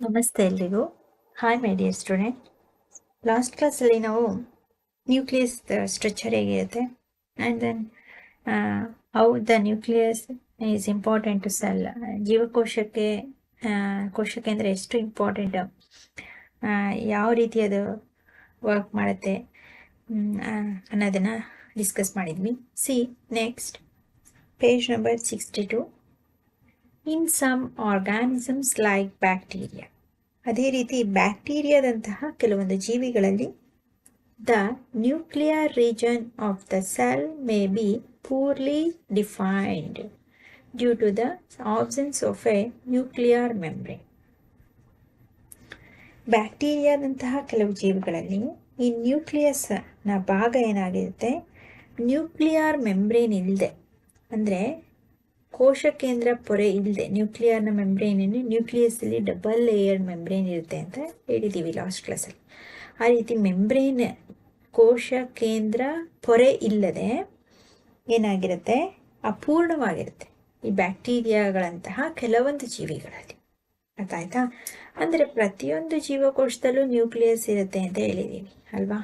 ನಮಸ್ತೆ ಎಲ್ರಿಗೂ. Hi my dear student last ಕ್ಲಾಸಲ್ಲಿ ನಾವು ನ್ಯೂಕ್ಲಿಯಸ್ ಸ್ಟ್ರಕ್ಚರ್ ಹೇಗಿರುತ್ತೆ? And then how the nucleus is important to cell ಜೀವಕೋಶಕ್ಕೆ ಕೋಶಕ್ಕೆ ಅಂದರೆ ಎಷ್ಟು ಇಂಪಾರ್ಟೆಂಟ್ ಯಾವ ರೀತಿ ಅದು ವರ್ಕ್ ಮಾಡುತ್ತೆ? ಅನ್ನೋದನ್ನು ಡಿಸ್ಕಸ್ ಮಾಡಿದ್ವಿ. See next page number sixty two in some organisms like bacteria ಅದೇ ರೀತಿ ಬ್ಯಾಕ್ಟೀರಿಯಾದಂತಹ ಕೆಲವೊಂದು ಜೀವಿಗಳಲ್ಲಿ the nuclear region of the cell may be poorly defined due to the absence of a nuclear membrane ಬ್ಯಾಕ್ಟೀರಿಯಾದಂತಹ ಕೆಲವು ಜೀವಿಗಳಲ್ಲಿ ಈ ನ್ಯೂಕ್ಲಿಯಸ್ನ ಭಾಗ ಏನಾಗಿರುತ್ತೆ? ನ್ಯೂಕ್ಲಿಯರ್ ಮೆಂಬ್ರೇನ್ ಇಲ್ಲದೆ ಅಂದರೆ ಕೋಶ ಕೇಂದ್ರ ಪೊರೆ ಇಲ್ಲದೆ ನ್ಯೂಕ್ಲಿಯರ್ನ ಮೆಂಬ್ರೇನ್ ನ್ಯೂಕ್ಲಿಯಸ್ಸಲ್ಲಿ ಡಬಲ್ ಲೇಯರ್ ಮೆಂಬ್ರೇನ್ ಇರುತ್ತೆ ಅಂತ ಹೇಳಿದ್ದೀವಿ ಲಾಸ್ಟ್ ಕ್ಲಾಸಲ್ಲಿ ಆ ರೀತಿ ಮೆಂಬ್ರೇನ್ ಕೋಶ ಕೇಂದ್ರ ಪೊರೆ ಇಲ್ಲದೆ ಏನಾಗಿರುತ್ತೆ? ಅಪೂರ್ಣವಾಗಿರುತ್ತೆ. ಈ ಬ್ಯಾಕ್ಟೀರಿಯಾಗಳಂತಹ ಕೆಲವೊಂದು ಜೀವಿಗಳಲ್ಲಿ. ಅರ್ಥ ಆಯ್ತಾ ಅಂದರೆ ಪ್ರತಿಯೊಂದು ಜೀವಕೋಶದಲ್ಲೂ ನ್ಯೂಕ್ಲಿಯಸ್ ಇರುತ್ತೆ ಅಂತ ಹೇಳಿದ್ದೀವಿ ಅಲ್ವಾ?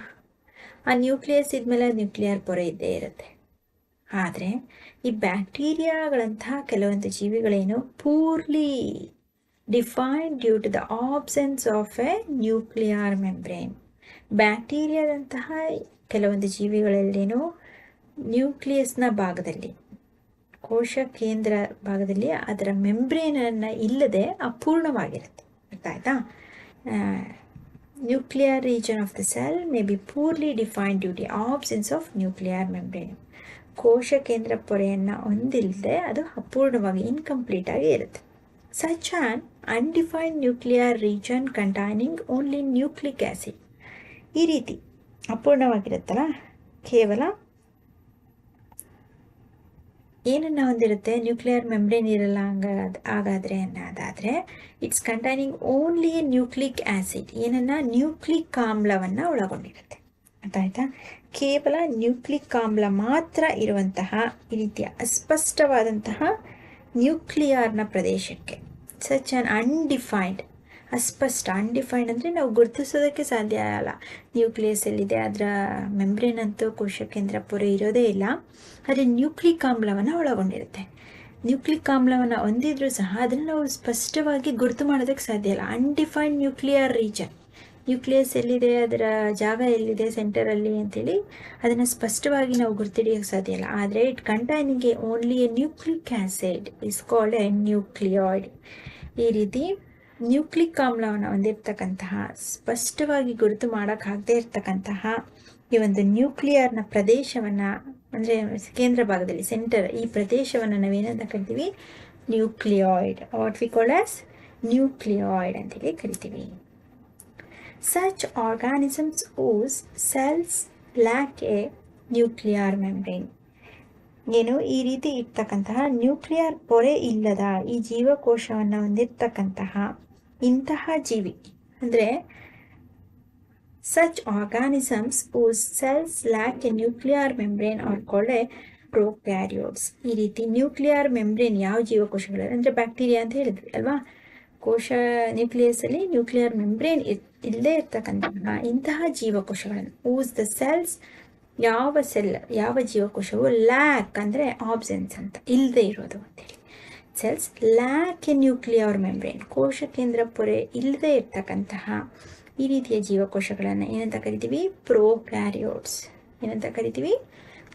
ಆ ನ್ಯೂಕ್ಲಿಯಸ್ ಇದ್ಮೇಲೆ ನ್ಯೂಕ್ಲಿಯರ್ ಪೊರೆ ಇದ್ದೇ ಇರುತ್ತೆ. ಆದರೆ ಈ ಬ್ಯಾಕ್ಟೀರಿಯಾಗಳಂತಹ ಕೆಲವೊಂದು ಜೀವಿಗಳೇನು poorly defined due to the absence of a nuclear membrane. ಬ್ಯಾಕ್ಟೀರಿಯಾದಂತಹ ಕೆಲವೊಂದು ಜೀವಿಗಳಲ್ಲೇನು ನ್ಯೂಕ್ಲಿಯಸ್ನ ಭಾಗದಲ್ಲಿ, ಕೋಶ ಕೇಂದ್ರ ಭಾಗದಲ್ಲಿ ಅದರ ಮೆಂಬ್ರೇನನ್ನು ಇಲ್ಲದೆ ಅಪೂರ್ಣವಾಗಿರುತ್ತೆ. ಅರ್ಥ ಆಯ್ತಾ? Nuclear region of the cell may be poorly define due to absence of nuclear membrane. ಕೋಶ ಕೇಂದ್ರ ಪೊರೆಯನ್ನು ಹೊಂದಿಲ್ಲದೆ ಅದು ಅಪೂರ್ಣವಾಗಿ ಇನ್ಕಂಪ್ಲೀಟ್ ಆಗಿ ಇರುತ್ತೆ. Such an undefined nuclear region containing only nucleic acid ಈ ರೀತಿ ಅಪೂರ್ಣವಾಗಿರುತ್ತಲ್ಲ, ಕೇವಲ ಏನನ್ನು ಹೊಂದಿರುತ್ತೆ? ನ್ಯೂಕ್ಲಿಯರ್ ಮೆಮ್ರೇನ್ ಇರಲ್ಲ ಹಂಗ ಹಾಗಾದರೆ ಅನ್ನೋದಾದರೆ it's containing only nucleic acid ಏನನ್ನ? ನ್ಯೂಕ್ಲಿಕ್ ಆಮ್ಲವನ್ನು ಒಳಗೊಂಡಿರುತ್ತೆ. ಆಯ್ತಾ? ಕೇವಲ ನ್ಯೂಕ್ಲಿಕ್ ಆಮ್ಲ ಮಾತ್ರ ಇರುವಂತಹ ಈ ರೀತಿಯ ಅಸ್ಪಷ್ಟವಾದಂತಹ ನ್ಯೂಕ್ಲಿಯರ್ನ ಪ್ರದೇಶಕ್ಕೆ. ಸಚ್ ಆನ್ ಅನ್ಡಿಫೈನ್ಡ್ ಅಸ್ಪಷ್ಟ ಅನ್ಡಿಫೈನ್ಡ್ ಅಂದರೆ ನಾವು ಗುರುತಿಸೋದಕ್ಕೆ ಸಾಧ್ಯ ಆಗಲ್ಲ ನ್ಯೂಕ್ಲಿಯಸ್ ಎಲ್ಲಿದೆ ಅದರ ಮೆಂಬ್ರೇನ್ ಅಂತೂ ಕೋಶ ಕೇಂದ್ರ ಪೊರೆ ಇರೋದೇ ಇಲ್ಲ. ಆದರೆ ನ್ಯೂಕ್ಲಿಕ್ ಆಮ್ಲವನ್ನು ಒಳಗೊಂಡಿರುತ್ತೆ. ನ್ಯೂಕ್ಲಿಕ್ ಆಮ್ಲವನ್ನು ಹೊಂದಿದ್ರೂ ಸಹ ಅದನ್ನು ನಾವು ಸ್ಪಷ್ಟವಾಗಿ ಗುರುತು ಮಾಡೋದಕ್ಕೆ ಸಾಧ್ಯ ಇಲ್ಲ. ಅನ್ಡಿಫೈನ್ಡ್ ನ್ಯೂಕ್ಲಿಯರ್ ರೀಜನ್ ನ್ಯೂಕ್ಲಿಯಸ್ ಎಲ್ಲಿದೆ? ಅದರ ಜಾಗ ಎಲ್ಲಿದೆ? ಸೆಂಟರಲ್ಲಿ ಅಂತೇಳಿ ಅದನ್ನು ಸ್ಪಷ್ಟವಾಗಿ ನಾವು ಗುರುತಿಡಿಯೋಕ್ಕೆ ಸಾಧ್ಯ ಇಲ್ಲ. ಆದರೆ it containing only a nucleic acid is called a nucleoid ಈ ರೀತಿ ನ್ಯೂಕ್ಲಿಕ್ ಆಮ್ಲವನ್ನು ಹೊಂದಿರತಕ್ಕಂತಹ, ಸ್ಪಷ್ಟವಾಗಿ ಗುರುತು ಮಾಡೋಕ್ಕಾಗದೇ ಇರತಕ್ಕಂತಹ ಈ ಒಂದು ನ್ಯೂಕ್ಲಿಯರ್ನ ಪ್ರದೇಶವನ್ನು, ಅಂದರೆ ಕೇಂದ್ರ ಭಾಗದಲ್ಲಿ ಸೆಂಟರ್ ಈ ಪ್ರದೇಶವನ್ನು ನಾವೇನಂತ ಕರಿತೀವಿ? Nucleoid what we call as nucleoid ಅಂತೇಳಿ ಕರಿತೀವಿ. Such organisms whose cells lack a nuclear membrane. ಏನು ಈ ರೀತಿ ಇರ್ತಕ್ಕಂತಹ ನ್ಯೂಕ್ಲಿಯರ್ ಪೊರೆ ಇಲ್ಲದ ಈ ಜೀವಕೋಶವನ್ನು ಹೊಂದಿರ್ತಕ್ಕಂತಹ ಇಂತಹ ಜೀವಿ. ಅಂದರೆ such organisms whose cells lack a nuclear membrane are a prokaryotes. ಈ ರೀತಿ ನ್ಯೂಕ್ಲಿಯರ್ ಮೆಂಬ್ರೇನ್ ಯಾವ ಜೀವಕೋಶಗಳು ಅಂದರೆ ಬ್ಯಾಕ್ಟೀರಿಯಾ ಅಂತ ಹೇಳಿದ್ವಿ ಅಲ್ವಾ? ಕೋಶ ನ್ಯೂಕ್ಲಿಯಸಲ್ಲಿ ನ್ಯೂಕ್ಲಿಯರ್ ಮೆಂಬ್ರೇನ್ ಇಲ್ಲದೆ ಇರ್ತಕ್ಕಂತಹ ಇಂತಹ ಜೀವಕೋಶಗಳನ್ನು ಊಸ್ ದ ಸೆಲ್ಸ್, ಯಾವ ಸೆಲ್, ಯಾವ ಜೀವಕೋಶವು ಲ್ಯಾಕ್ ಅಂದರೆ ಆಬ್ಸೆನ್ಸ್ ಅಂತ ಇಲ್ಲದೆ ಇರೋದು ಅಂತೇಳಿ. Cells lack a nuclear membrane, ಕೋಶ ಕೇಂದ್ರ ಪೊರೆ ಇಲ್ಲದೆ ಇರ್ತಕ್ಕಂತಹ ಈ ರೀತಿಯ ಜೀವಕೋಶಗಳನ್ನು ಏನಂತ ಕರಿತೀವಿ? ಪ್ರೋಕ್ಯಾರಿಯೋಟ್ಸ್ ಏನಂತ ಕರಿತೀವಿ?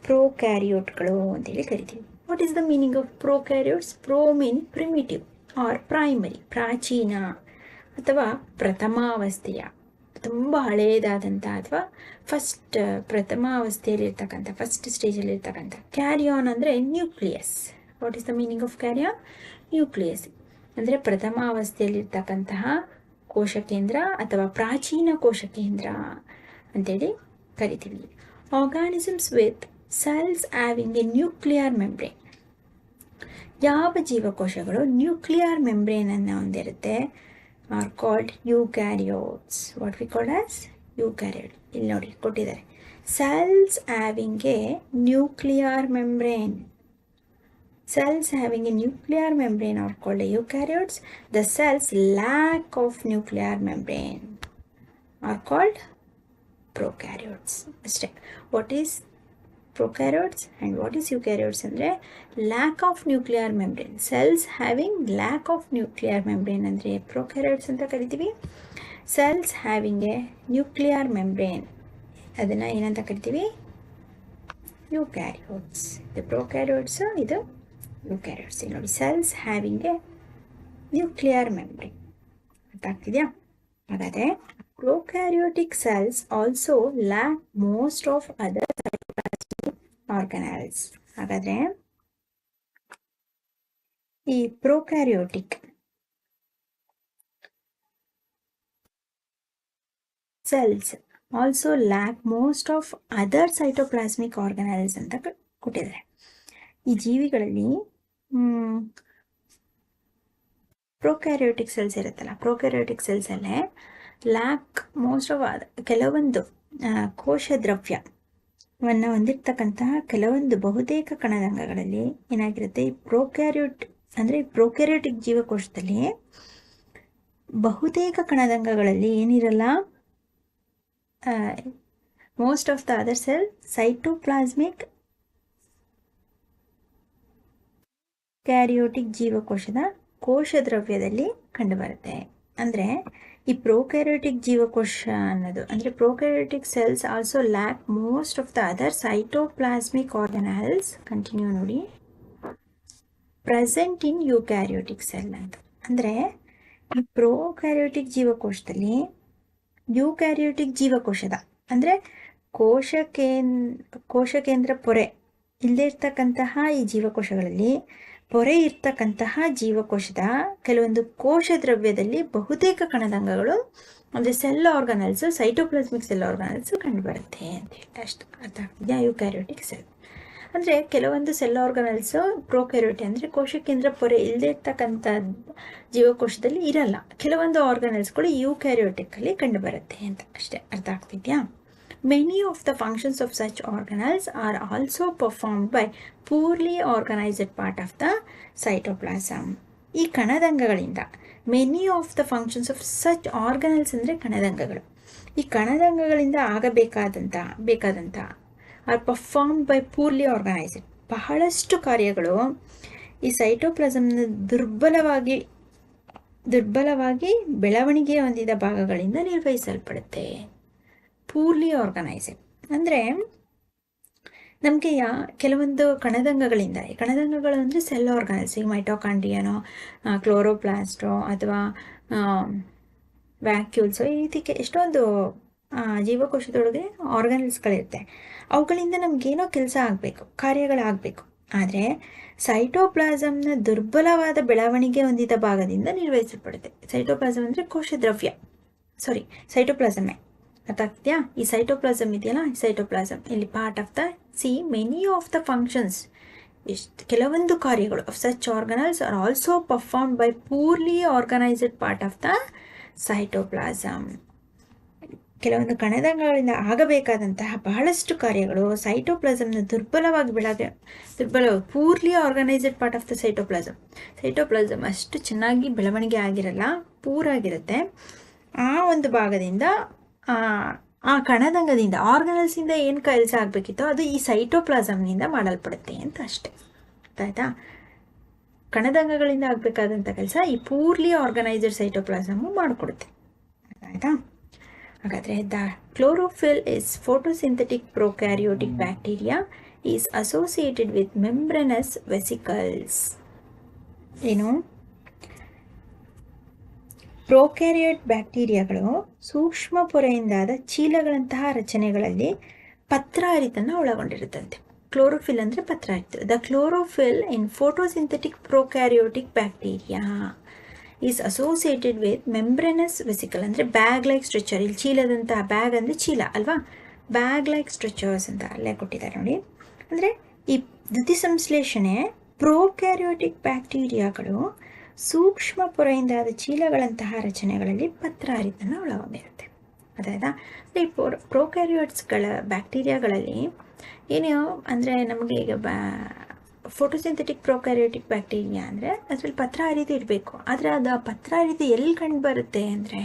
ಪ್ರೋಕ್ಯಾರಿಯೋಟ್ಗಳು ಅಂತೇಳಿ ಕರಿತೀವಿ. What is the meaning of prokaryotes pro mean primitive or primary ಪ್ರಾಚೀನ ಅಥವಾ ಪ್ರಥಮಾವಸ್ಥೆಯ, ತುಂಬ ಹಳೆಯದಾದಂಥ ಅಥವಾ ಫಸ್ಟ್ ಪ್ರಥಮಾವಸ್ಥೆಯಲ್ಲಿರ್ತಕ್ಕಂಥ ಫಸ್ಟ್ ಸ್ಟೇಜಲ್ಲಿರ್ತಕ್ಕಂಥ ಕ್ಯಾರಿಯಾನ್ ಅಂದರೆ nucleus what is the meaning of karyon nucleus ಅಂದರೆ ಪ್ರಥಮಾವಸ್ಥೆಯಲ್ಲಿರ್ತಕ್ಕಂತಹ ಕೋಶ ಕೇಂದ್ರ ಅಥವಾ ಪ್ರಾಚೀನ ಕೋಶ ಕೇಂದ್ರ ಅಂತೇಳಿ ಕರಿತೀವಿ. Organisms with cells having a nuclear membrane ಯಾವ ಜೀವಕೋಶಗಳು ನ್ಯೂಕ್ಲಿಯರ್ ಮೆಂಬ್ರೇನನ್ನು ಹೊಂದಿರುತ್ತೆ are called eukaryotes what we called as eukaryote ಇಲ್ಲಿ ನೋಡಿ ಕೊಟ್ಟಿದ್ದಾರೆ cells having a nuclear membrane. cells having a nuclear membrane are called eukaryotes the cells lack of nuclear membrane are called prokaryotes what is prokaryotes. And what is eukaryotes ಅಂದರೆ lack of nuclear membrane cells having lack of nuclear membrane ಅಂದರೆ prokaryotes ಅಂತ ಕರಿತೀವಿ. Cells having a nuclear membrane ಅದನ್ನು ಏನಂತ ಕರಿತೀವಿ? ಯುಕ್ಯಾರಿಯೋಟ್ಸ್ ಇದು prokaryotes ಇದು eukaryotes ಇಲ್ಲಿ ನೋಡಿ cells having a nuclear membrane ಗೊತ್ತಾಗ್ತಿದೆಯಾ ಆಗ್ತಿದೆಯಾ ಹಾಗಾದರೆ prokaryotic cells also lack most of other organelles ಹಾಗಾದರೆ ಈ prokaryotic cells also lack most of other cytoplasmic organelles ಅಂತ ಕೊಟ್ಟಿದ್ದಾರೆ. ಈ ಜೀವಿಗಳಲ್ಲಿ ಪ್ರೊಕ್ಯಾರಿಯೋಟಿಕ್ ಸೆಲ್ಸ್ ಇರುತ್ತಲ್ಲ ಪ್ರೊಕ್ಯಾರಿಯೋಟಿಕ್ ಸೆಲ್ಸಲ್ಲೇ ಲ್ಯಾಕ್ ಮೋಸ್ಟ್ ಆಫ್ ಕೆಲವೊಂದು ಕೋಶ ಕೋಶ ದ್ರವ್ಯವನ್ನು ಹೊಂದಿರತಕ್ಕಂತಹ ಕೆಲವೊಂದು ಬಹುತೇಕ ಕಣದಂಗಗಳಲ್ಲಿ ಏನಾಗಿರುತ್ತೆ, ಈ ಅಂದ್ರೆ ಅಂದರೆ ಪ್ರೊಕ್ಯಾರ್ಯೋಟಿಕ್ ಜೀವಕೋಶದಲ್ಲಿ ಬಹುತೇಕ ಕಣದಂಗಗಳಲ್ಲಿ ಏನಿರಲ್ಲ most of the other cell cytoplasmic karyotic ಜೀವಕೋಶದ ಕೋಶ ದ್ರವ್ಯದಲ್ಲಿ ಕಂಡುಬರುತ್ತೆ. ಅಂದರೆ ಈ ಪ್ರೊಕ್ಯಾರಿಯೋಟಿಕ್ ಜೀವಕೋಶ ಅನ್ನೋದು, ಅಂದರೆ prokaryotic cells also lack most of the other cytoplasmic organelles continue ನೋಡಿ. ಪ್ರೆಸೆಂಟ್ ಇನ್ ಯುಕ್ಯಾರಿಯೋಟಿಕ್ ಸೆಲ್ ಅಂತ ಅಂದರೆ ಈ ಪ್ರೊಕ್ಯಾರಿಯೋಟಿಕ್ ಜೀವಕೋಶದಲ್ಲಿ ಯುಕ್ಯಾರಿಯೋಟಿಕ್ ಜೀವಕೋಶದ, ಅಂದರೆ ಕೋಶ ಕೇಂದ್ರ ಕೋಶ ಕೇಂದ್ರ ಪೊರೆ ಇಲ್ಲದೇ ಇರ್ತಕ್ಕಂತಹ ಈ ಜೀವಕೋಶಗಳಲ್ಲಿ ಪೊರೆ ಇರ್ತಕ್ಕಂತಹ ಜೀವಕೋಶದ ಕೆಲವೊಂದು ಕೋಶ ದ್ರವ್ಯದಲ್ಲಿ ಬಹುತೇಕ ಕಣದಂಗಗಳು, ಅಂದರೆ cell organelles cytoplasmic cell organelles ಕಂಡುಬರುತ್ತೆ ಅಂತೇಳಿ ಅಷ್ಟು ಅರ್ಥ ಆಗ್ತಿದೆಯಾ? ಯುಕ್ಯಾರಿಯೋಟಿಕ್ ಸೆಲ್ ಅಂದರೆ ಕೆಲವೊಂದು ಸೆಲ್ ಆರ್ಗನಲ್ಸ್ ಪ್ರೋಕ್ಯಾರಿಯೋಟಿ ಅಂದರೆ ಕೋಶ ಕೇಂದ್ರ ಪೊರೆ ಇಲ್ಲದೆ ಇರ್ತಕ್ಕಂಥ ಜೀವಕೋಶದಲ್ಲಿ ಇರಲ್ಲ. ಕೆಲವೊಂದು ಆರ್ಗನಲ್ಸ್ಗಳು ಯುಕ್ಯಾರಿಯೋಟಿಕ್ಕಲ್ಲಿ ಕಂಡುಬರುತ್ತೆ ಅಂತ ಅಷ್ಟೇ. ಅರ್ಥ ಆಗ್ತಿದೆಯಾ? Many of the functions of such organelles are also performed by poorly organized part of the cytoplasm ಈ ಕಣದಂಗಗಳಿಂದ many of the functions of such organelles ಅಂದರೆ ಕಣದಂಗಗಳು. ಈ ಕಣದಂಗಗಳಿಂದ ಆಗಬೇಕಾದಂಥ ಬೇಕಾದಂಥ are perform by poorly organised ಬಹಳಷ್ಟು ಕಾರ್ಯಗಳು ಈ ಸೈಟೋಪ್ಲಸಮ್ನ ದುರ್ಬಲವಾಗಿ ದುರ್ಬಲವಾಗಿ ಬೆಳವಣಿಗೆ ಹೊಂದಿದ ಭಾಗಗಳಿಂದ ನಿರ್ವಹಿಸಲ್ಪಡುತ್ತೆ. ಪೂರ್ಲಿ ಆರ್ಗನೈಸ್ಡ್ ಅಂದರೆ ನಮಗೆ ಯಾ, ಕೆಲವೊಂದು ಕಣದಂಗಗಳಿಂದ, ಈ ಕಣದಂಗಗಳು ಅಂದರೆ ಸೆಲ್ ಆರ್ಗನೈಸ್ ಈಗ ಮೈಟೋಕಾಂಡಿಯನೋ ಕ್ಲೋರೋಪ್ಲಾಸ್ಟೋ ಅಥವಾ ವ್ಯಾಕ್ಯೂಲ್ಸು ಈ ರೀತಿ ಎಷ್ಟೊಂದು ಜೀವಕೋಶದೊಳಗೆ ಆರ್ಗನಲ್ಸ್ಗಳಿರುತ್ತೆ ಅವುಗಳಿಂದ ನಮಗೇನೋ ಕೆಲಸ ಆಗಬೇಕು, ಕಾರ್ಯಗಳಾಗಬೇಕು. ಆದರೆ ಸೈಟೋಪ್ಲಾಸಮ್ನ ದುರ್ಬಲವಾದ ಬೆಳವಣಿಗೆ ಹೊಂದಿದ ಭಾಗದಿಂದ ನಿರ್ವಹಿಸಲ್ಪಡುತ್ತೆ. ಸೈಟೋಪ್ಲಾಸಮ್ ಅಂದರೆ ಕೋಶ ದ್ರವ್ಯ ಸಾರಿ ಸೈಟೋಪ್ಲಾಸಮೇ ಅರ್ಥ ಈ ಸೈಟೋಪ್ಲಾಸಮ್ ಇದೆಯಲ್ಲ ಸೈಟೋಪ್ಲಾಸಮ್ ಇಲ್ಲಿ part of the see many of the functions ಇಷ್ಟು, ಕೆಲವೊಂದು ಕಾರ್ಯಗಳು of such organelles are also perform by poorly organised part of the cytoplasm ಕೆಲವೊಂದು ಕಣದಗಳಿಂದ ಆಗಬೇಕಾದಂತಹ ಬಹಳಷ್ಟು ಕಾರ್ಯಗಳು ಸೈಟೋಪ್ಲಾಸಮ್ನ ದುರ್ಬಲವಾಗಿ ಬೆಳಗ್ಗೆ ದುರ್ಬಲ poorly organised part of the cytoplasm cytoplasm ಅಷ್ಟು ಚೆನ್ನಾಗಿ ಬೆಳವಣಿಗೆ ಆಗಿರಲ್ಲ ಪೂರಾಗಿರುತ್ತೆ ಆ ಒಂದು ಭಾಗದಿಂದ ಆ ಕಣದಂಗದಿಂದ ಆರ್ಗನಲ್ಸಿಂದ ಏನು ಕೆಲಸ ಆಗಬೇಕಿತ್ತೋ ಅದು ಈ ಸೈಟೋಪ್ಲಾಸಮ್ನಿಂದ ಮಾಡಲ್ಪಡುತ್ತೆ ಅಂತ ಅಷ್ಟೆ. ಗೊತ್ತಾಯ್ತಾ ಕಣದಂಗಗಳಿಂದ ಆಗಬೇಕಾದಂಥ ಕೆಲಸ ಈ ಪೂರ್ಲಿ ಆರ್ಗನೈಸರ್ ಸೈಟೋಪ್ಲಾಸಮು ಮಾಡಿಕೊಡುತ್ತೆ. ಆಯಿತಾ ಹಾಗಾದರೆ the chlorophyll is photosynthetic prokaryotic bacteria is associated with membranous vesicles ಏನು? ಪ್ರೊಕ್ಯಾರಿಯೋಟ್ ಬ್ಯಾಕ್ಟೀರಿಯಾಗಳು ಸೂಕ್ಷ್ಮ ಪೊರೆಯಿಂದಾದ ಚೀಲಗಳಂತಹ ರಚನೆಗಳಲ್ಲಿ ಪತ್ರಾರಿತನ್ನು ಒಳಗೊಂಡಿರುತ್ತಂತೆ. ಕ್ಲೋರೋಫಿಲ್ ಅಂದರೆ ಪತ್ರಾರಿತ the chlorophyll in photosynthetic prokaryotic bacteria is associated with membranous vesicle ಅಂದರೆ ಬ್ಯಾಗ್ ಲೈಕ್ ಸ್ಟ್ರೆಚರ್ ಇಲ್ಲಿ ಚೀಲದಂತಹ ಬ್ಯಾಗ್ ಅಂದರೆ ಚೀಲ ಅಲ್ವಾ? ಬ್ಯಾಗ್ ಲೈಕ್ ಸ್ಟ್ರೆಚರ್ಸ್ ಅಂತ ಅಲ್ಲೇ ಕೊಟ್ಟಿದ್ದಾರೆ ನೋಡಿ. ಅಂದರೆ ಈ ದ್ಯುತಿಸಂಶ್ಲೇಷಣೆ ಪ್ರೋಕ್ಯಾರಿಯೋಟಿಕ್ ಬ್ಯಾಕ್ಟೀರಿಯಾಗಳು ಸೂಕ್ಷ್ಮ ಪೊರೆಯಿಂದಾದ ಚೀಲಗಳಂತಹ ರಚನೆಗಳಲ್ಲಿ ಪತ್ರಹರಿತನ್ನು ಒಳಗೊಂಡಿರುತ್ತೆ. ಅದಾಯ್ತಾ ಈ ಪೋರ್ ಪ್ರೋಕ್ಯಾರಿಯೋಟ್ಸ್ಗಳ ಬ್ಯಾಕ್ಟೀರಿಯಾಗಳಲ್ಲಿ ಏನು ಅಂದರೆ ನಮಗೆ ಈಗ ಬ್ಯಾ ಫೋಟೋಸಿಂಥೆಟಿಕ್ ಪ್ರೊಕ್ಯಾರಿಯೋಟಿಕ್ ಬ್ಯಾಕ್ಟೀರಿಯಾ ಅಂದರೆ ಅದರಲ್ಲಿ ಪತ್ರ ಹರಿದು ಇರಬೇಕು ಆದರೆ ಅದು ಆ ಪತ್ರ ಹರಿದು ಎಲ್ಲಿ ಕಂಡು ಬರುತ್ತೆ ಅಂದರೆ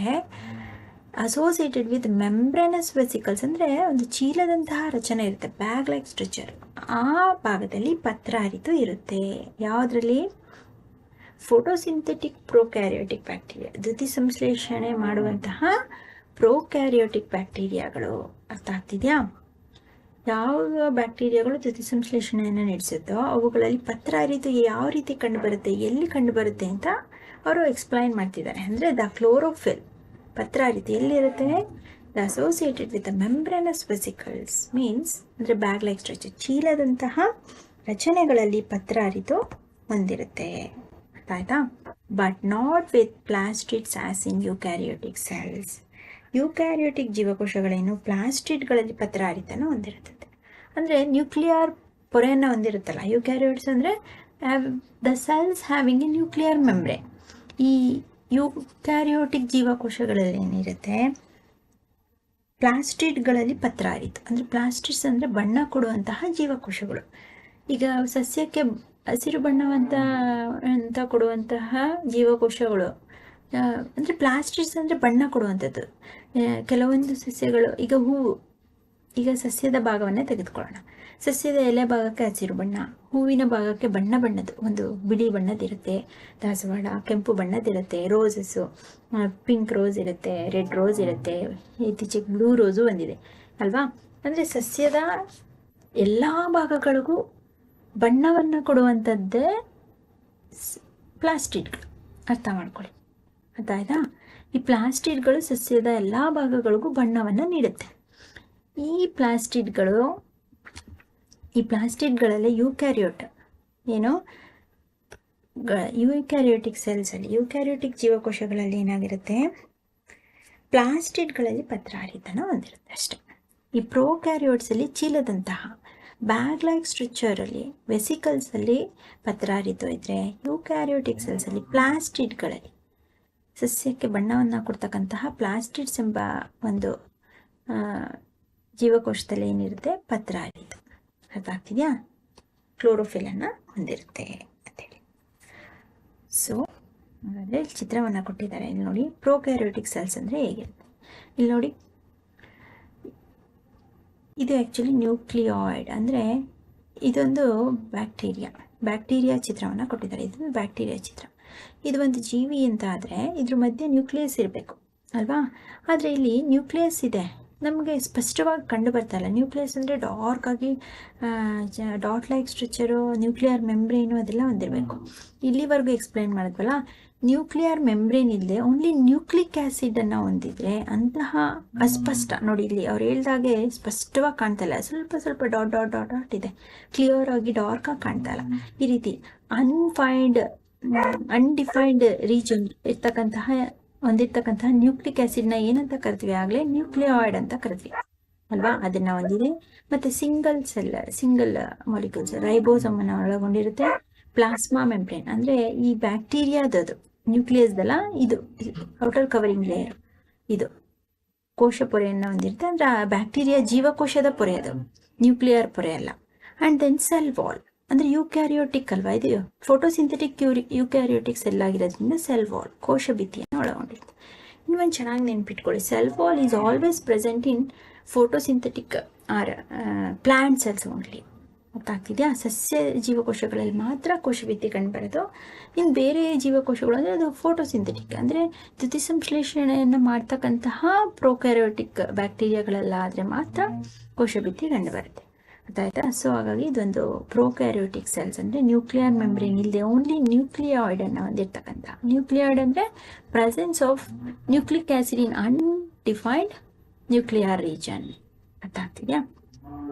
ಅಸೋಸಿಯೇಟೆಡ್ ವಿತ್ ಮೆಂಬ್ರೆನಸ್ ವೆಸಿಕಲ್ಸ್ ಅಂದರೆ ಒಂದು ಚೀಲದಂತಹ ರಚನೆ ಇರುತ್ತೆ ಬ್ಯಾಗ್ ಲೈಕ್ ಸ್ಟ್ರಕ್ಚರ್ ಆ ಭಾಗದಲ್ಲಿ ಪತ್ರ ಹರಿದು ಇರುತ್ತೆ. ಯಾವುದರಲ್ಲಿ? ಫೋಟೋಸಿಂಥೆಟಿಕ್ ಪ್ರೊಕ್ಯಾರಿಯೋಟಿಕ್ ಬ್ಯಾಕ್ಟೀರಿಯಾ ದ್ಯುತಿ ಸಂಶ್ಲೇಷಣೆ ಮಾಡುವಂತಹ ಪ್ರೊಕ್ಯಾರಿಯೋಟಿಕ್ ಬ್ಯಾಕ್ಟೀರಿಯಾಗಳು ಅರ್ಥ ಆಗ್ತಿದೆಯಾ? ಯಾವ ಬ್ಯಾಕ್ಟೀರಿಯಾಗಳು ದ್ಯುತಿ ಸಂಶ್ಲೇಷಣೆಯನ್ನು ನಡೆಸುತ್ತೋ, ಅವುಗಳಲ್ಲಿ ಪತ್ರ ಅರಿತು ಯಾವ ರೀತಿ ಕಂಡುಬರುತ್ತೆ ಎಲ್ಲಿ ಕಂಡುಬರುತ್ತೆ ಅಂತ ಅವರು ಎಕ್ಸ್ಪ್ಲೈನ್ ಮಾಡ್ತಿದ್ದಾರೆ. ಅಂದರೆ ದ ಕ್ಲೋರೋಫಿಲ್ ಪತ್ರ ಅರಿತು ಎಲ್ಲಿರುತ್ತೆ? The associated with the membranous vesicles means ಅಂದರೆ ಬ್ಯಾಗ್ ಲೈಕ್ ಸ್ಟ್ರಕ್ಚರ್ ಚೀಲದಂತಹ ರಚನೆಗಳಲ್ಲಿ ಪತ್ರ ಅರಿತು ಹೊಂದಿರುತ್ತೆ. ಆಯ್ತಾ but not with plastids as in eukaryotic cells eukaryotic ಜೀವಕೋಶಗಳೇನು ಪ್ಲಾಸ್ಟಿಡ್ಗಳಲ್ಲಿ ಪತ್ರ ಹರಿತನ ಹೊಂದಿರುತ್ತದೆ ಅಂದರೆ ನ್ಯೂಕ್ಲಿಯರ್ ಪೊರೆಯನ್ನು ಹೊಂದಿರುತ್ತಲ್ಲ. ಯುಕ್ಯಾರಿಯೋಟ್ಸ್ ಅಂದರೆ the cells having a nuclear membrane ಈ ಯುಕ್ಯಾರಿಯೋಟಿಕ್ ಜೀವಕೋಶಗಳಲ್ಲಿ ಏನಿರುತ್ತೆ? ಪ್ಲಾಸ್ಟಿಡ್ಗಳಲ್ಲಿ ಪತ್ರ ಹರಿತು ಅಂದರೆ ಪ್ಲಾಸ್ಟಿಡ್ಸ್ ಅಂದರೆ ಬಣ್ಣ ಕೊಡುವಂತಹ ಜೀವಕೋಶಗಳು. ಈಗ ಸಸ್ಯಕ್ಕೆ ಹಸಿರು ಬಣ್ಣವಂತ, ಅಂತ ಕೊಡುವಂತಹ ಜೀವಕೋಶಗಳು ಅಂದರೆ ಪ್ಲಾಸ್ಟಿಕ್ಸ್ ಅಂದರೆ ಬಣ್ಣ ಕೊಡುವಂಥದ್ದು. ಕೆಲವೊಂದು ಸಸ್ಯಗಳು, ಈಗ ಹೂವು ಈಗ ಸಸ್ಯದ ಭಾಗವನ್ನೇ ತೆಗೆದುಕೊಳ್ಳೋಣ. ಸಸ್ಯದ ಎಲೆ ಭಾಗಕ್ಕೆ ಹಸಿರು ಬಣ್ಣ, ಹೂವಿನ ಭಾಗಕ್ಕೆ ಬಣ್ಣ ಬಣ್ಣದ್ದು, ಒಂದು ಬಿಳಿ ಬಣ್ಣದಿರುತ್ತೆ ದಾಸವಾಳ, ಕೆಂಪು ಬಣ್ಣದಿರುತ್ತೆ ರೋಸಸ್ಸು ಪಿಂಕ್ ರೋಸ್ ಇರುತ್ತೆ ರೆಡ್ ರೋಸ್ ಇರುತ್ತೆ, ಇತ್ತೀಚೆಗೆ ಬ್ಲೂ ರೋಸು ಬಂದಿದೆ, ಅಲ್ವಾ? ಅಂದರೆ ಸಸ್ಯದ ಎಲ್ಲ ಭಾಗಗಳಿಗೂ ಬಣ್ಣವನ್ನು ಕೊಡುವಂಥದ್ದೇ ಪ್ಲಾಸ್ಟಿಡ್ಗಳು. ಅರ್ಥ ಮಾಡ್ಕೊಳ್ಳಿ. ಆಯ್ತಾ ಈ ಪ್ಲಾಸ್ಟಿಡ್ಗಳು ಸಸ್ಯದ ಎಲ್ಲ ಭಾಗಗಳಿಗೂ ಬಣ್ಣವನ್ನು ನೀಡುತ್ತೆ. ಈ ಪ್ಲಾಸ್ಟಿಡ್ಗಳು, ಈ ಪ್ಲಾಸ್ಟಿಡ್ಗಳಲ್ಲಿ ಯೂಕ್ಯಾರಿಯೋಟ್. ಏನು? ಯೂಕ್ಯಾರಿಯೋಟಿಕ್ ಸೆಲ್ಸಲ್ಲಿ ಯೂಕ್ಯಾರಿಯೋಟಿಕ್ ಜೀವಕೋಶಗಳಲ್ಲಿ ಏನಾಗಿರುತ್ತೆ? ಪ್ಲಾಸ್ಟಿಕ್ಗಳಲ್ಲಿ ಪತ್ರಾರಿತನ ಹೊಂದಿರುತ್ತೆ ಅಷ್ಟೆ. ಈ ಪ್ರೋಕ್ಯಾರಿಯೋಟ್ಸಲ್ಲಿ ಚೀಲದಂತಹ ಬ್ಯಾಗ್ ಲೈಕ್ ಸ್ಟ್ರಿಚರಲ್ಲಿ ವೆಸಿಕಲ್ಸಲ್ಲಿ ಇದ್ದರೆ ಯೂಕ್ಯಾರಿಯೋಟಿಕ್ ಸೆಲ್ಸಲ್ಲಿ ಪ್ಲಾಸ್ಟಿಡ್ಗಳಲ್ಲಿ. ಸಸ್ಯಕ್ಕೆ ಬಣ್ಣವನ್ನು ಕೊಡ್ತಕ್ಕಂತಹ ಪ್ಲಾಸ್ಟಿಡ್ಸ್ ಎಂಬ ಒಂದು ಜೀವಕೋಶದಲ್ಲಿ ಏನಿರುತ್ತೆ? ಪತ್ರ ಹರಿತು ಅರ್ಥ ಆಗ್ತಿದೆಯಾ ಕ್ಲೋರೋಫಿಲನ್ನು ಹೊಂದಿರುತ್ತೆ ಅಂತೇಳಿ. ಸೊ ಹಾಗಾದರೆ ಚಿತ್ರವನ್ನು ಕೊಟ್ಟಿದ್ದಾರೆ. ಇಲ್ಲಿ ನೋಡಿ ಪ್ರೋಕ್ಯಾರಿಯೋಟಿಕ್ ಸೆಲ್ಸ್ ಅಂದರೆ ಹೇಗಿರುತ್ತೆ? ಇಲ್ಲಿ ನೋಡಿ ಇದು ಆ್ಯಕ್ಚುಲಿ ನ್ಯೂಕ್ಲಿಯಾಯ್ಡ್ ಅಂದರೆ ಇದೊಂದು ಬ್ಯಾಕ್ಟೀರಿಯಾ ಬ್ಯಾಕ್ಟೀರಿಯಾ ಚಿತ್ರವನ್ನು ಕೊಟ್ಟಿದ್ದಾರೆ. ಇದು ಬ್ಯಾಕ್ಟೀರಿಯಾ ಚಿತ್ರ. ಇದು ಒಂದು ಜೀವಿ ಅಂತ ಆದರೆ ಇದ್ರ ಮಧ್ಯೆ ನ್ಯೂಕ್ಲಿಯಸ್ ಇರಬೇಕು, ಅಲ್ವಾ? ಆದರೆ ಇಲ್ಲಿ ನ್ಯೂಕ್ಲಿಯಸ್ ಇದೆ. ನಮಗೆ ಸ್ಪಷ್ಟವಾಗಿ ಕಂಡು ಬರ್ತಾ ಇಲ್ಲ. ನ್ಯೂಕ್ಲಿಯಸ್ ಅಂದರೆ ಡಾರ್ಕ್ ಆಗಿ dot like structure nuclear membrane ಅದೆಲ್ಲ ಹೊಂದಿರಬೇಕು ಇಲ್ಲಿವರೆಗೂ ಎಕ್ಸ್ಪ್ಲೈನ್ ಮಾಡಿದ್ವಲ್ಲ ನ್ಯೂಕ್ಲಿಯರ್ ಮೆಂಬ್ರೇನ್ ಇಲ್ಲದೆ ಓನ್ಲಿ ನ್ಯೂಕ್ಲಿಕ್ ಆ್ಯಸಿಡನ್ನು ಹೊಂದಿದ್ರೆ ಅಂತಹ ಅಸ್ಪಷ್ಟ, ನೋಡಿ ಇಲ್ಲಿ ಅವ್ರು ಹೇಳ್ದಾಗೆ ಸ್ಪಷ್ಟವಾಗಿ ಕಾಣ್ತಾ ಇಲ್ಲ. ಸ್ವಲ್ಪ ಸ್ವಲ್ಪ ಡಾಟ್ ಡಾಟ್ ಡಾಟ್ ಡಾಟ್ ಇದೆ. ಕ್ಲಿಯರ್ ಆಗಿ ಡಾರ್ಕ್ ಆಗಿ ಕಾಣ್ತಾ ಇಲ್ಲ. ಈ ರೀತಿ ಅನ್ಫೈನ್ಡ್ ಅನ್ಡಿಫೈನ್ಡ್ ರೀಜನ್ ಇರ್ತಕ್ಕಂತಹ ಹೊಂದಿರ್ತಕ್ಕಂತಹ ನ್ಯೂಕ್ಲಿಕ್ ಆ್ಯಸಿಡ್ನ ಏನಂತ ಕರಿತೀವಿ? ಆಗಲೇ ನ್ಯೂಕ್ಲಿಯಾಯ್ಡ್ ಅಂತ ಕರಿತೀವಿ. ಅಲ್ವಾ? ಅದನ್ನ ಹೊಂದಿದೆ. ಮತ್ತೆ single cell, single molecules ribosome ಅನ್ನ ಒಳಗೊಂಡಿರುತ್ತೆ. ಪ್ಲಾಸ್ಮಾ ಮೆಂಬ್ರೇನ್ ಅಂದ್ರೆ ಈ ಬ್ಯಾಕ್ಟೀರಿಯಾದದು, ನ್ಯೂಕ್ಲಿಯಸ್ದಲ್ಲ ಇದು ಔಟರ್ ಕವರಿಂಗ್ ಲೇಯರ್, ಇದು ಕೋಶ ಪೊರೆಯನ್ನು ಹೊಂದಿರುತ್ತೆ. ಅಂದ್ರೆ ಬ್ಯಾಕ್ಟೀರಿಯಾ ಜೀವಕೋಶದ ಪೊರೆ ಅದು, ನ್ಯೂಕ್ಲಿಯರ್ ಪೊರೆ ಅಲ್ಲ. And then cell wall. ಅಂದರೆ ಯುಕ್ಯಾರಿಯೋಟಿಕ್ ಅಲ್ವಾ? ಇದು ಫೋಟೋಸಿಂಥೆಟಿಕ್ ಕ್ಯೂರಿ ಯುಕ್ಯಾರಿಯೋಟಿಕ್ ಸೆಲ್ ಆಗಿರೋದ್ರಿಂದ ಸೆಲ್ ವಾಲ್ ಕೋಶ ಭಿತ್ತಿಯನ್ನು ಒಳಗೊಂಡಿರುತ್ತೆ. ಇನ್ನೊಂದು ಚೆನ್ನಾಗಿ ನೆನ್ಪಿಟ್ಕೊಳ್ಳಿ. Cell wall is always present in photosynthetic or plant cells only ಗೊತ್ತಾಗ್ತಿದೆಯಾ? ಸಸ್ಯ ಜೀವಕೋಶಗಳಲ್ಲಿ ಮಾತ್ರ ಕೋಶಭಿತ್ತಿ ಕಂಡುಬರೋದು. ಇನ್ನು ಬೇರೆ ಜೀವಕೋಶಗಳು ಅಂದರೆ ಅದು ಫೋಟೋಸಿಂಥೆಟಿಕ್ ಅಂದರೆ ದ್ಯುತಿ ಸಂಶ್ಲೇಷಣೆಯನ್ನು ಮಾಡ್ತಕ್ಕಂತಹ ಪ್ರೋಕ್ಯಾರಿಯೋಟಿಕ್ ಬ್ಯಾಕ್ಟೀರಿಯಾಗಳಲ್ಲಾದರೆ ಮಾತ್ರ ಕೋಶಭಿತ್ತಿ ಕಂಡುಬರುತ್ತೆ. ಗೊತ್ತಾಯ್ತಾ ಸೊ ಹಾಗಾಗಿ ಇದೊಂದು ಪ್ರೋಕ್ಯಾರಿಯೋಟಿಕ್ ಸೆಲ್ಸ್ ಅಂದರೆ ನ್ಯೂಕ್ಲಿಯರ್ ಮೆಂಬ್ರೇನ್ ಇಲ್ಲದೆ ಓನ್ಲಿ ನ್ಯೂಕ್ಲಿಯಾಯ್ಡನ್ನು ಹೊಂದಿರ್ತಕ್ಕಂಥ. ನ್ಯೂಕ್ಲಿಯಾಯ್ಡ್ ಅಂದರೆ presence of nucleic acid in undefined nuclear region ಅರ್ಥ ಆಗ್ತಿದೆಯಾ?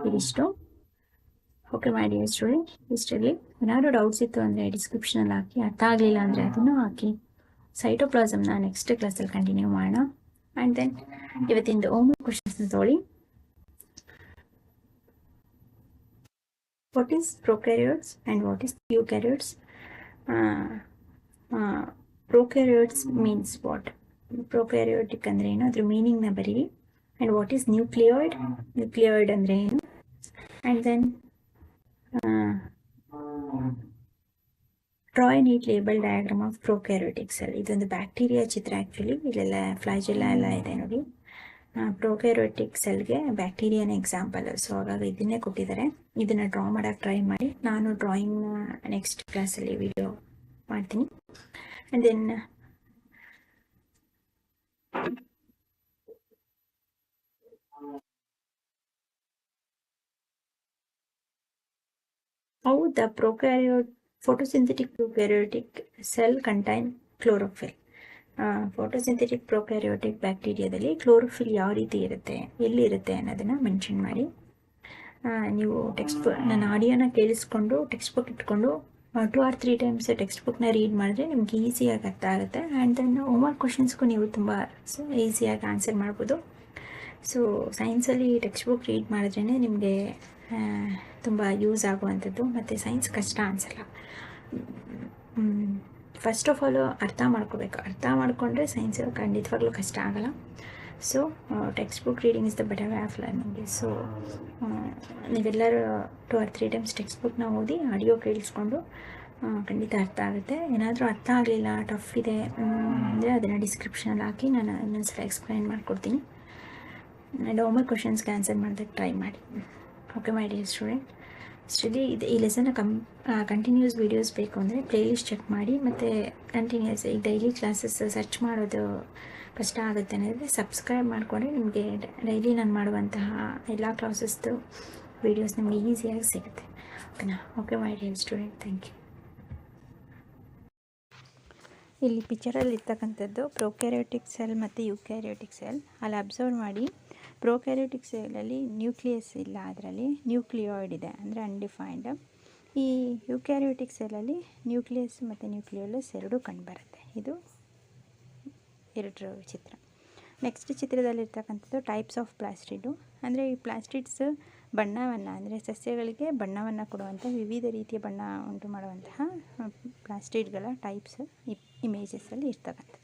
ಇದಿಷ್ಟು ಓಕೆ ಮಾಡಿ ಸ್ಟೂಡೆಂಟ್ ಇಷ್ಟರಲ್ಲಿ ಏನಾದ್ರು ಡೌಟ್ಸ್ ಇತ್ತು ಅಂದರೆ ಡಿಸ್ಕ್ರಿಪ್ಷನಲ್ಲಿ ಹಾಕಿ. ಅರ್ಥ ಆಗಲಿಲ್ಲ ಅಂದರೆ ಅದನ್ನು ಹಾಕಿ. ಸೈಟೋಪ್ಲಾಸಮ್ನ ನೆಕ್ಸ್ಟ್ ಕ್ಲಾಸಲ್ಲಿ ಕಂಟಿನ್ಯೂ ಮಾಡೋಣ. ಆ್ಯಂಡ್ ದೆನ್ ಇವತ್ತಿಂದ ಓಮ್ ಕ್ವಶನ್ಸ್ನ ತೊಗೊಳ್ಳಿ what is prokaryotes and what is eukaryotes? Uh, uh, prokaryotes means what? Prokaryotic ಅಂದ್ರೆ ಏನು? ಅದ್ರ ಮೀನಿಂಗ್ನ ಬರೀರಿ. And what is nucleoid nucleoid ಅಂದರೆ ಏನು? And then draw neat label diagram of prokaryotic cell ಇದೊಂದು ಬ್ಯಾಕ್ಟೀರಿಯಾ ಚಿತ್ರ ಆ್ಯಕ್ಚುಲಿ ಇಲ್ಲೆಲ್ಲ ಫ್ಲಾಜೆಲ್ಲ ಎಲ್ಲ ಇದೆ ನೋಡಿ. ಪ್ರೋಕ್ಯಾರಿಯೋಟಿಕ್ ಸೆಲ್ಗೆ ಬ್ಯಾಕ್ಟೀರಿಯಾನ ಎಕ್ಸಾಂಪಲ್ ಸೊ ಹಾಗಾಗಿ ಇದನ್ನೇ ಕೊಟ್ಟಿದ್ದಾರೆ. ಇದನ್ನು ಡ್ರಾ ಮಾಡೋಕೆ ಟ್ರೈ ಮಾಡಿ. ನಾನು ಡ್ರಾಯಿಂಗ್ನ ನೆಕ್ಸ್ಟ್ ಕ್ಲಾಸಲ್ಲಿ ವಿಡಿಯೋ ಮಾಡ್ತೀನಿ. Then how the prokaryote, photosynthetic prokaryotic cell contain chlorophyll? Photosynthetic prokaryotic ಬ್ಯಾಕ್ಟೀರಿಯಾದಲ್ಲಿ chlorophyll ಯಾವ ರೀತಿ ಇರುತ್ತೆ, ಎಲ್ಲಿರುತ್ತೆ ಅನ್ನೋದನ್ನು ಮೆನ್ಷನ್ ಮಾಡಿ. ನೀವು ಟೆಕ್ಸ್ಟ್ ಬುಕ್ ನನ್ನ ಆಡಿಯೋನ ಕೇಳಿಸ್ಕೊಂಡು ಟೆಕ್ಸ್ಟ್ ಬುಕ್ ಇಟ್ಕೊಂಡು two or three times text ಬುಕ್ನ ರೀಡ್ ಮಾಡಿದ್ರೆ ನಿಮ್ಗೆ ಈಸಿಯಾಗಿ ಅರ್ಥ ಆಗುತ್ತೆ. ಆ್ಯಂಡ್ ದೆನ್ ಹೋಮ್ವರ್ಕ್ ಕ್ವಶನ್ಸ್ಗೂ ನೀವು ತುಂಬ ಈಸಿಯಾಗಿ ಆನ್ಸರ್ ಮಾಡ್ಬೋದು. ಸೊ ಸೈನ್ಸಲ್ಲಿ ಟೆಕ್ಸ್ಟ್ ಬುಕ್ ರೀಡ್ ಮಾಡಿದ್ರೇ ನಿಮಗೆ ತುಂಬ ಯೂಸ್ ಆಗುವಂಥದ್ದು. ಮತ್ತು ಸೈನ್ಸ್ ಕಷ್ಟ ಅನಿಸಲ್ಲ. ಫಸ್ಟ್ ಆಫ್ ಆಲ್ ಅರ್ಥ ಮಾಡ್ಕೋಬೇಕು. ಅರ್ಥ ಮಾಡಿಕೊಂಡ್ರೆ ಸೈನ್ಸ್ ಖಂಡಿತವಾಗ್ಲೂ ಕಷ್ಟ ಆಗಲ್ಲ. So text book reading is the better way of learning so ನೀವೆಲ್ಲರೂ two or three times text ಬುಕ್ನ ಓದಿ ಆಡಿಯೋ ಕೇಳಿಸ್ಕೊಂಡು ಖಂಡಿತ ಅರ್ಥ ಆಗುತ್ತೆ. ಏನಾದರೂ ಅರ್ಥ ಆಗಲಿಲ್ಲ ಟಫ್ ಇದೆ ಅಂದರೆ ಅದನ್ನು ಡಿಸ್ಕ್ರಿಪ್ಷನಲ್ಲಿ ಹಾಕಿ ನಾನು ಇನ್ನೊಂದ್ಸಲ ಎಕ್ಸ್ಪ್ಲೈನ್ ಮಾಡಿಕೊಡ್ತೀನಿ. ಆ್ಯಂಡ್ ಹೋಮ್ವರ್ಕ್ ಕ್ವಶನ್ಸ್ಗೆ ಆನ್ಸರ್ ಮಾಡೋದಕ್ಕೆ ಟ್ರೈ ಮಾಡಿ. Okay my dear student study ಇದು ಈ ಲೆಸನ್ನ ಕಮ್ ಕಂಟಿನ್ಯೂಸ್ ವೀಡಿಯೋಸ್ ಬೇಕು ಅಂದರೆ ಪ್ಲೇಲಿಸ್ಟ್ ಚೆಕ್ ಮಾಡಿ ಮತ್ತು ಕಂಟಿನ್ಯೂಸ್ ಈಗ ಡೈಲಿ ಕ್ಲಾಸಸ್ ಸರ್ಚ್ ಮಾಡೋದು ಕಷ್ಟ ಆಗುತ್ತೆ ಅನ್ನೋದ್ರೆ ಸಬ್ಸ್ಕ್ರೈಬ್ ಮಾಡಿಕೊಂಡ್ರೆ ನಿಮಗೆ ಡೈಲಿ ನಾನು ಮಾಡುವಂತಹ ಎಲ್ಲ ಕ್ಲಾಸಸ್ದು ವೀಡಿಯೋಸ್ ನಿಮಗೆ ಈಸಿಯಾಗಿ ಸಿಗುತ್ತೆ. ಓಕೆನಾ okay my dear student thank you ಇಲ್ಲಿ ಪಿಕ್ಚರಲ್ಲಿ ಇರ್ತಕ್ಕಂಥದ್ದು ಪ್ರೊಕ್ಯಾರಿಯೋಟಿಕ್ ಸೆಲ್ ಮತ್ತು ಯುಕ್ಯಾರಿಯೋಟಿಕ್ ಸೆಲ್ ಅಲ್ಲಿ ಅಬ್ಸರ್ವ್ ಮಾಡಿ ಪ್ರೊಕ್ಯಾರಿಯೋಟಿಕ್ ಸೆಲ್ಲಲ್ಲಿ ನ್ಯೂಕ್ಲಿಯಸ್ ಇಲ್ಲ ಅದರಲ್ಲಿ, ನ್ಯೂಕ್ಲಿಯಾಯ್ಡ್ ಇದೆ ಅಂದರೆ ಅನ್ಡಿಫೈನ್ಡ್ ಈ ಯುಕ್ಯಾರಿಯೋಟಿಕ್ ಸೆಲ್ಲಲ್ಲಿ ನ್ಯೂಕ್ಲಿಯಸ್ ಮತ್ತು ನ್ಯೂಕ್ಲಿಯೋಲಸ್ ಎರಡೂ ಕಂಡುಬರುತ್ತೆ. ಇದು ಎರಡರ ಚಿತ್ರ. ನೆಕ್ಸ್ಟ್ ಚಿತ್ರದಲ್ಲಿರ್ತಕ್ಕಂಥದ್ದು ಟೈಪ್ಸ್ ಆಫ್ ಪ್ಲಾಸ್ಟಿಡು ಅಂದರೆ ಈ ಪ್ಲಾಸ್ಟಿಡ್ಸ್ ಬಣ್ಣವನ್ನು, ಅಂದರೆ ಸಸ್ಯಗಳಿಗೆ ಬಣ್ಣವನ್ನು ಕೊಡುವಂಥ ವಿವಿಧ ರೀತಿಯ ಬಣ್ಣ ಉಂಟು ಮಾಡುವಂತಹ ಪ್ಲಾಸ್ಟಿಡ್ಗಳ ಟೈಪ್ಸ್ ಇಮೇಜಸಲ್ಲಿ ಇರ್ತಕ್ಕಂಥದ್ದು.